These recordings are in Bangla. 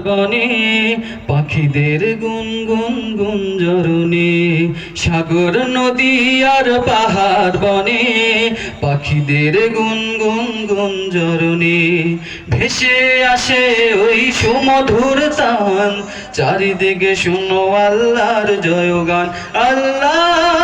বনে পাখিদের গুন গুন গুঞ্জরণে, সাগর, নদী আর পাহাড় বনে, পাখিদের গুন গুন গুন গুঞ্জরণে, ভেসে আসে ওই সুমধুর তান, চারিদিকে শুনো আল্লাহর জয়গান, আল্লাহ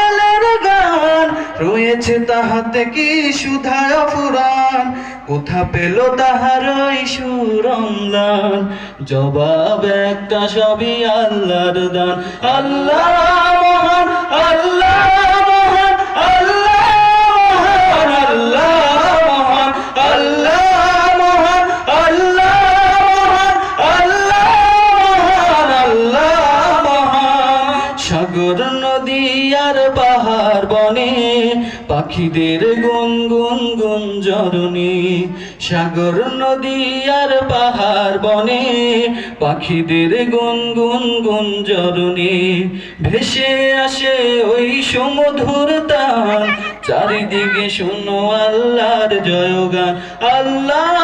রয়েছে তাহাতে কি সুধায় ফুরান কোথা পেল তাহার সুরমলান জবাব একটা সবই আল্লাহর দান। আল্লাহ মহান, আল্লাহ বনে পাখিদের গুন গুন গুন জরণি সাগর নদী আর পাহাড় বনে, পাখিদের গুন গুন গুন জরণি ভেসে আসে ওই সমধুর তান। চারিদিকে শুনো আল্লাহর জয়গান, আল্লাহ